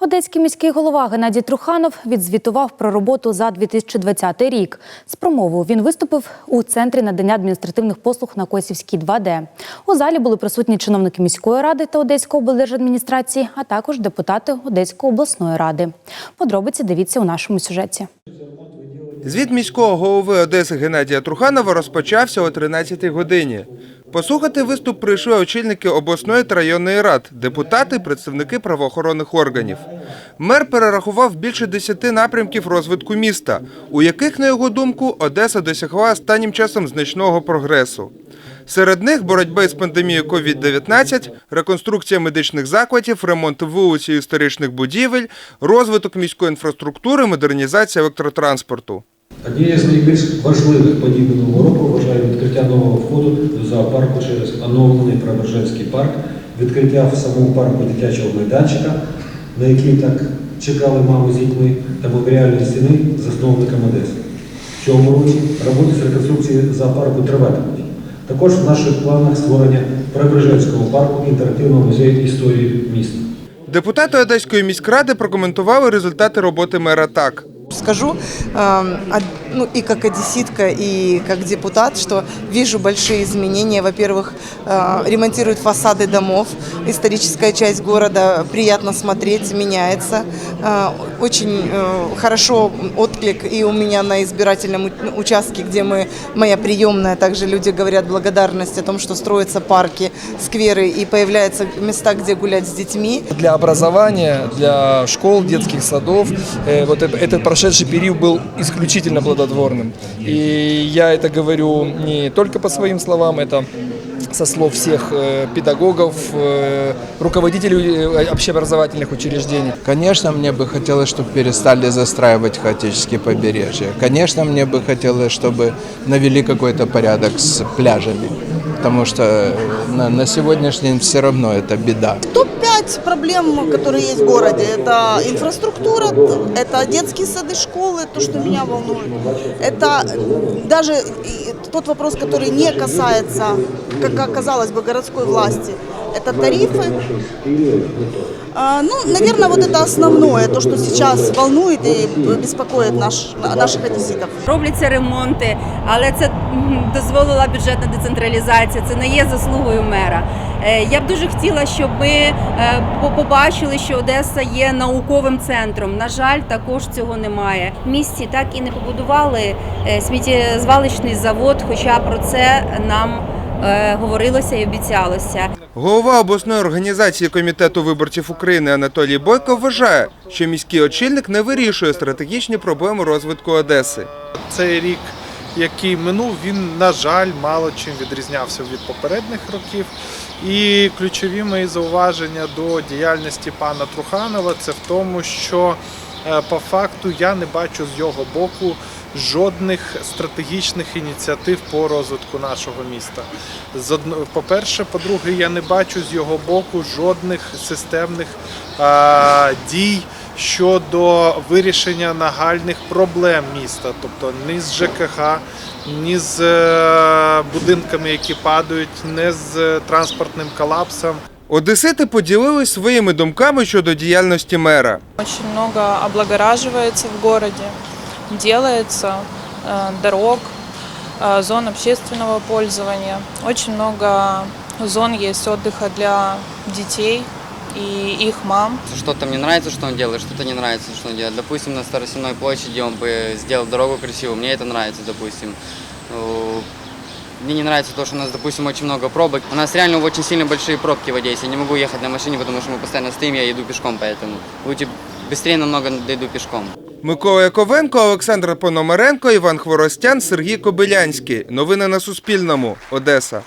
Одеський міський голова Геннадій Труханов відзвітував про роботу за 2020 рік. З промовою він виступив у центрі надання адміністративних послуг на Косівській 2D. У залі були присутні чиновники міської ради та Одеської облдержадміністрації, а також депутати Одеської обласної ради. Подробиці дивіться у нашому сюжеті. Звіт міського голови Одеси Геннадія Труханова розпочався о 13-й годині. Послухати виступ прийшли очільники обласної та районної рад, депутати, представники правоохоронних органів. Мер перерахував більше десяти напрямків розвитку міста, у яких, на його думку, Одеса досягла останнім часом значного прогресу. Серед них боротьба із пандемією COVID-19, реконструкція медичних закладів, ремонт вулиць і історичних будівель, розвиток міської інфраструктури, модернізація електротранспорту. Однією з найбільш важливих подій минулого року вважаю відкриття нового входу до зоопарку через оновлений Преображенський парк, відкриття в самому парку дитячого майданчика, на який так чекали мами з дітьми, та меморіальної стіни засновникам Одеси. В цьому році роботи з реконструкції зоопарку триватимуть. Також в наших планах створення Преображенського парку інтерактивного музею історії міста. Депутати Одеської міськради прокоментували результати роботи мера так. Скажу, од- ну и как одесситка, и как депутат, что вижу большие изменения. Во-первых, э, ремонтируют фасады домов, историческая часть города приятно смотреть, меняется. Э, Очень э, хорошо отклик и у меня на избирательном у- участке, где мы, моя приемная, также люди говорят благодарность о том, что строятся парки, скверы и появляются места, где гулять с детьми. для образования, для школ, детских садов. Вот эт- этот прошедший период был исключительно плодотворным. И я это говорю не только по своим словам, это со слов всех э, педагогов, э, руководителей э, общеобразовательных учреждений. Конечно, мне бы хотелось, чтобы перестали застраивать хаотические побережья. Конечно, мне бы хотелось, чтобы навели какой-то порядок с пляжами. Потому что э, на, на сегодняшний день все равно это беда. Топ-5 проблем, которые есть в городе. Это инфраструктура, это детские сады, школы, то, что меня волнует. Это даже и тот вопрос, который не касается, как казалось бы, городской власти. Это тарифы. А, Ну, наверное, вот это основное, то, что сейчас волнует и беспокоит наш, наших одесситов. Робляться ремонти, але це м, дозволила бюджетна децентралізація. Це не є заслугою мера. Е, Я б дуже хотіла, щоб ми е, побачили, що Одеса є науковим центром. На жаль, також цього немає. В місті так і не побудували е, сміттєзвалищний завод, хоча про це нам говорилося і обіцялося. Голова обласної організації комітету виборців України Анатолій Бойко вважає, що міський очільник не вирішує стратегічні проблеми розвитку Одеси. цей рік, який минув, він, на жаль, мало чим відрізнявся від попередніх років. І ключові мої зауваження до діяльності пана Труханова це в тому, що е, по факту я не бачу з його боку жодних стратегічних ініціатив по розвитку нашого міста. По-перше, по-друге, я не бачу з його боку жодних системних е, дій щодо вирішення нагальних проблем міста, тобто ні з ЖКХ, ні з е, будинками, які падають, ні з е, транспортним колапсом. Одесити поділились своїми думками щодо діяльності мера. Очень много облагораживается в городе, делается э, дорог, э, зон общественного пользования. Очень много зон есть отдыха для детей и их мам. Что-то мне нравится, что он делает, что-то не нравится, что он делает. Допустим, на Старосемной площади он бы сделал дорогу красивую, мне это нравится, допустим. Ну, Мне не нравится то, что у нас, допустим, очень много пробок. У нас реально очень сильно большие пробки в Одессе. Я не могу ехать на машине, потому что мы постоянно стоим, я иду пешком, поэтому лучше быстрее намного дойду пешком. Микола Яковенко, Олександр Пономаренко, Іван Хворостян, Сергій Кобилянський. Новини на Суспільному. Одеса.